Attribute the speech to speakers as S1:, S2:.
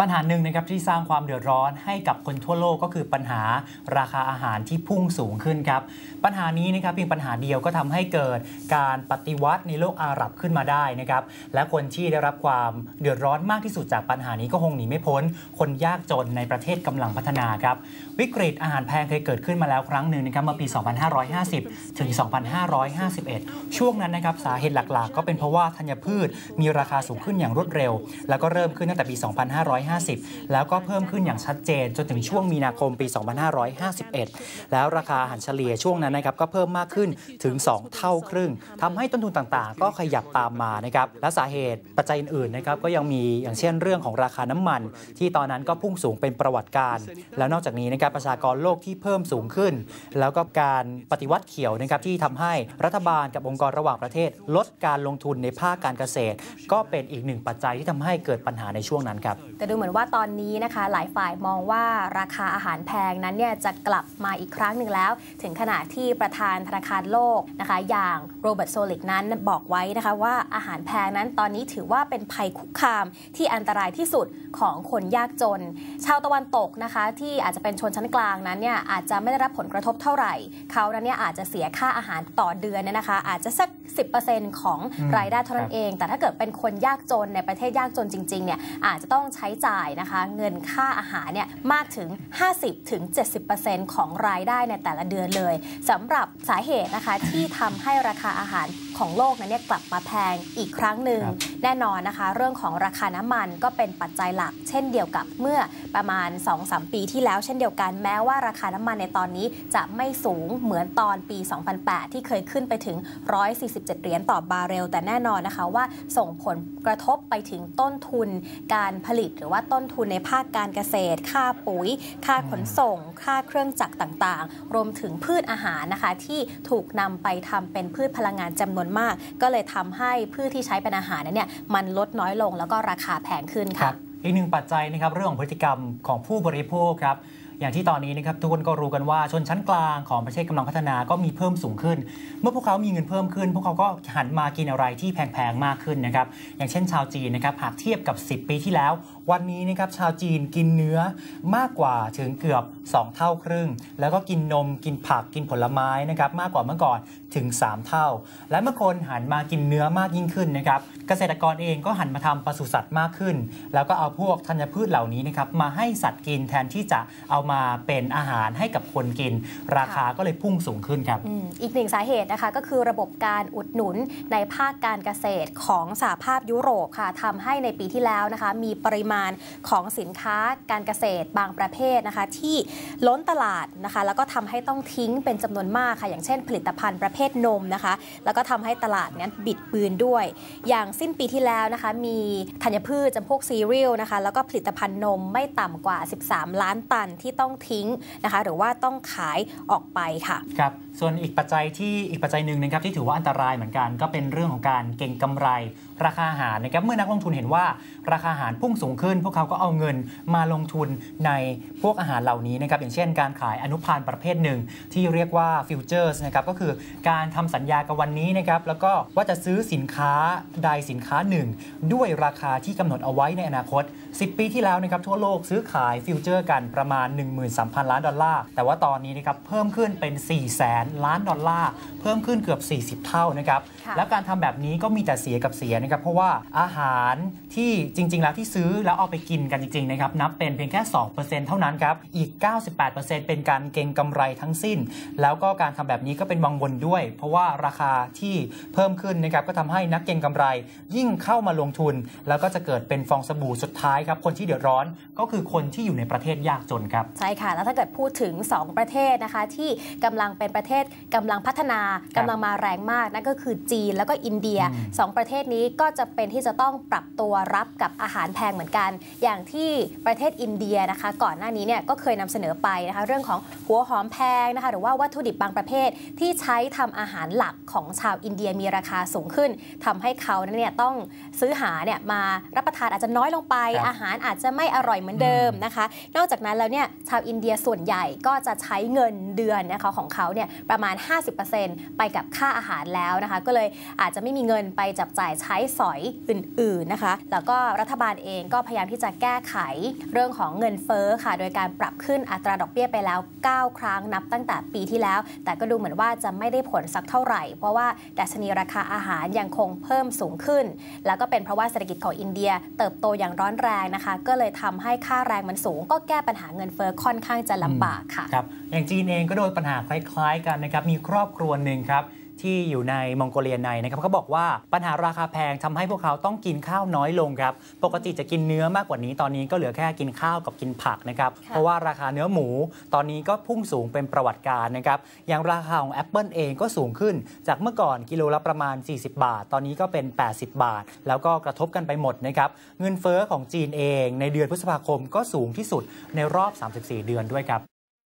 S1: ปัญหาหนึ่งนะครับที่สร้างความเดือดร้อนให้กับคนทั่วโลกก็คือปัญหาราคาอาหารที่พุ่งสูงขึ้นครับ ปัญหานี้นะครับเพียงปัญหาเดียวก็ทำให้เกิดการปฏิวัติในโลกอาหรับขึ้นมาได้นะครับและคนที่ได้รับความเดือดร้อนมากที่สุดจากปัญหานี้ก็คงหนีไม่พ้น คนยากจนในประเทศกำลังพัฒนาครับวิกฤตอาหารแพงเคยเกิดขึ้นมาแล้วครั้งหนึ่งนะครับเมื่อปี 2550 ถึง 2551 ช่วงนั้นนะครับสาเหตุหลักๆ ก็เป็นเพราะว่าธัญพืชมีราคาสูงขึ้นอย่างรวดเร็ว แล้วก็เริ่มขึ้นตั้งแต่ปี 2550แล้วก็เพิ่มขึ้นอย่างชัดเจน จนถึงช่วงมีนาคมปี 2551 แล้วราคาอาหารเฉลี่ยช่วงนั้นนะครับก็เพิ่มมากขึ้นถึง 2 เท่าครึ่งทำให้ต้นทุนต่างๆ ก็ขยับตามมานะครับและสาเหตุปัจจัยอื่นๆนะครับก็ยังมีอย่างเช่นเรื่องของราคาน้ำมัน ที่ตอนนั้นก็พุ่งสูงเป็นประวัติการ แล้วนอกจากนี้นะครับประชากรโลกที่เพิ่มสูงขึ้น แล้วก็การปฏิวัติเขียวนะครับที่ทำให้รัฐบาลกับองค์กรระหว่างประเทศ ลดการลงทุนในภาคการเกษตร ก็เป็นอีกหนึ่งปัจจัยที่ทำให้เกิดปัญหาในช่วงนั้นครับ
S2: แต่ดูเหมือนว่าตอนนี้นะคะ หลายฝ่ายมองว่าราคาอาหารแพงนั้นเนี่ยจะกลับมาอีกครั้งหนึ่งแล้ว ถึงขณะที่ประธานธนาคารโลกนะคะ อย่างโรเบิร์ตโซลิกนั้นบอกไว้นะคะว่าอาหารแพงนั้นตอนนี้ถือว่าเป็นภัยคุกคามที่อันตรายที่สุดของคนยากจน ชาวตะวันตกนะคะ ที่อาจจะเป็นชนชั้นกลางนั้นเนี่ยอาจจะไม่ได้รับผลกระทบเท่าไหร่ เขานั้นเนี่ยอาจจะเสียค่าอาหารต่อเดือนเนี่ยนะคะ อาจจะสัก 10%ของ
S1: อืม
S2: รายได้เท่านั้นเอง แต่ถ้าเกิดเป็นคนยากจนในประเทศยากจนจริงๆเนี่ยอาจจะต้องใช้จ่ายนะคะเงินค่าอาหารเนี่ยมากถึง 50-70%ของรายได้ในแต่ละเดือนเลยสำหรับสาเหตุนะคะที่ทำให้ราคาอาหาร ของโลกนั้นเนี่ยกลับมาแพงอีกครั้งหนึ่ง
S1: ครับ
S2: แน่นอนนะคะ เรื่องของราคาน้ำมันก็เป็นปัจจัยหลัก เช่นเดียวกับเมื่อประมาณ 2-3 ปีที่แล้วเช่นเดียวกันแม้ว่าราคาน้ำมันในตอนนี้จะไม่สูงเหมือนตอนปี 2008 ที่เคยขึ้นไปถึง 147 เหรียญต่อบาร์เรล แต่แน่นอนนะคะว่าส่งผลกระทบไปถึงต้นทุนการผลิต หรือว่าต้นทุนในภาคการเกษตร ค่าปุ๋ย ค่าขนส่ง ค่าเครื่องจักรต่างๆ รวมถึงพืชอาหารนะคะที่ถูกนำไปทำเป็นพืชพลังงานจำนวนมาก ก็เลยทำให้พืชที่ใช้เป็นอาหารนั้นเนี่ยมันลดน้อยลงแล้วก็ราคาแพงขึ้น
S1: ค่ะอีกหนึ่งปัจจัยนะครับเรื่องของพฤติกรรมของผู้บริโภคครับอย่างที่ตอนนี้นะครับทุกคนก็รู้กันว่าชนชั้นกลางของประเทศกำลังพัฒนาก็มีเพิ่มสูงขึ้น เมื่อพวกเขามีเงินเพิ่มขึ้น พวกเขาก็หันมากินอะไรที่แพงๆมากขึ้นนะครับอย่างเช่นชาวจีนนะครับหากเทียบกับ 10 ปีที่แล้ววันนี้นะครับชาวจีนกินเนื้อมากกว่าถึงเกือบ 2 เท่าครึ่ง แล้วก็กินนมกินผักกินผลไม้นะครับมากกว่าเมื่อก่อนถึง 3 เท่า และเมื่อคนหันมากินเนื้อมากยิ่งขึ้นนะครับเกษตรกรเองก็หันมาทำปศุสัตว์มากขึ้น แล้วก็เอาพวกธัญพืชเหล่านี้นะครับมาให้สัตว์กินแทนที่จะเอามาเป็นอาหารให้กับคนกิน ราคาก็เลยพุ่งสูงขึ้นครับ
S2: ออีกหนึ่งสาเหตุนะคะก็คือระบบการอุดหนุนในภาคการเกษตรของสหภาพยุโรปค่ะทำให้ในปีที่แล้วนะคะมีปริมาณของสินค้าการเกษตรบางประเภทนะคะ ที่ล้นตลาดนะคะ แล้วก็ทำให้ต้องทิ้งเป็นจำนวนมากค่ะ อย่างเช่น ผลิตภัณฑ์ประเภทนมนะคะ แล้วก็ทำให้ตลาดนั้นบิดเบือนด้วย อย่างสิ้นปีที่แล้วนะคะ มีธัญพืชจำพวกซีเรียลนะคะ แล้วก็ผลิตภัณฑ์นมไม่ต่ำกว่า 13 ล้านตันที่ต้องทิ้งนะคะ หรือว่าต้องขายออกไปค่ะ
S1: ครับ ส่วนอีกปัจจัยที่อีกปัจจัยหนึ่งนะครับที่ถือว่าอันตรายเหมือนกัน ก็เป็นเรื่องของการเก็งกำไร ราคาอาหารนะครับเมื่อนักลงทุนเห็นว่าราคาอาหารพุ่งสูงขึ้น พวกเขาก็เอาเงินมาลงทุนในพวกอาหารเหล่านี้นะครับอย่างเช่นการขายอนุพันธ์ประเภทหนึ่ง ที่เรียกว่าฟิวเจอร์สนะครับก็คือการทำสัญญากับวันนี้นะครับแล้วก็ว่าจะซื้อสินค้าใดสินค้าหนึ่ง ด้วยราคาที่กำหนดเอาไว้ในอนาคต 10 ปีที่แล้วนะครับทั่วโลกซื้อขายฟิวเจอร์กันประมาณ 13,000 ล้านดอลลาร์แต่ว่าตอนนี้นะครับเพิ่มขึ้นเป็น4แสนล้านดอลลาร์เพิ่มขึ้นเกือบ 40 เท่านะครับ
S2: ค่ะ
S1: แล้วการทำแบบนี้ก็มีแต่เสียกับเสียนะครับเพราะว่าอาหารที่จริง ๆ แล้วที่ซื้อแล้วเอาไปกินกันจริงๆนะครับนับเป็นเพียงแค่ 2%เท่านั้นครับอีก 98%เป็นการเก็งกำไรทั้งสิ้น แล้วก็การทำแบบนี้ก็เป็นวังวนด้วย เพราะว่าราคาที่เพิ่มขึ้นนะครับก็ทำให้นักเก็งกำไร ยิ่งเข้ามาลงทุน แล้วก็จะเกิดเป็นฟองสบู่สุดท้ายครับคนที่เดือดร้อนก็คือคนที่อยู่ในประเทศยากจนครับ
S2: ใช่ค่ะแล้วถ้าเกิดพูดถึง 2 ประเทศนะคะที่กำลังเป็นประเทศกำลังพัฒนากำลังมาแรงมากนั่นก็คือจีนแล้วก็อินเดีย
S1: อืม
S2: สองประเทศนี้ก็จะเป็นที่จะต้องปรับตัวรับกับอาหารแพงเหมือนกัน อย่างที่ประเทศอินเดียนะคะ ก่อนหน้านี้เนี่ยก็เคยนำเสนอไปนะคะเรื่องของหัวหอมแพงนะคะหรือว่าวัตถุดิบบางประเภทที่ใช้ทำอาหารหลักของชาวอินเดียมีราคาสูงขึ้นทำให้เขานั้นเนี่ยต้องซื้อหาเนี่ยมารับประทานอาจจะน้อยลงไป
S1: ครับ
S2: อาหารอาจจะไม่อร่อยเหมือนเดิมนะคะ นอกจากนั้นแล้วเนี่ยชาวอินเดียส่วนใหญ่ก็จะใช้เงินเดือนนะคะของเขาเนี่ยประมาณ 50%ไปกับค่าอาหารแล้วนะคะ ก็เลยอาจจะไม่มีเงินไปจับจ่ายใช้สอยอื่นๆนะคะ แล้วก็รัฐบาลเองก็พยายามที่จะแก้ไขเรื่องของเงินเฟ้อค่ะ โดยการปรับขึ้นอัตราดอกเบี้ยไปแล้ว 9 ครั้งนับตั้งแต่ปีที่แล้ว แต่ก็ดูเหมือนว่าจะไม่ได้ผลสักเท่าไหร่ เพราะว่าดัชนีราคาอาหารยังคงเพิ่มสูงขึ้น แล้วก็เป็นเพราะว่าเศรษฐกิจของอินเดีย เติบโตอย่างร้อนแรงนะคะ ก็เลยทำให้ค่าแรงมันสูง ก็แก้ปัญหาเงินเฟ้อค่อนข้างจะลำบากค่ะ
S1: ครับอย่างจีนเองก็โดนปัญหาคล้าย ๆ กันนะครับมีครอบครัวหนึ่งครับ ที่อยู่ในมองโกเลียในนะครับเขาบอกว่าปัญหาราคาแพงทำให้พวกเขาต้องกินข้าวน้อยลงครับ ปกติจะกินเนื้อมากกว่านี้ตอนนี้ก็เหลือแค่กินข้าวกับกินผักนะครับ
S2: ค่ะ
S1: เพราะว่าราคาเนื้อหมูตอนนี้ก็พุ่งสูงเป็นประวัติการนะครับอย่างราคาของ Apple เองก็สูงขึ้น จากเมื่อก่อนกิโลละประมาณ 40 บาท ตอนนี้ก็เป็น 80 บาท แล้วก็กระทบกันไปหมดนะครับเงินเฟ้อของจีนเองในเดือนพฤษภาคมก็สูงที่สุดในรอบ 34 เดือนด้วยครับ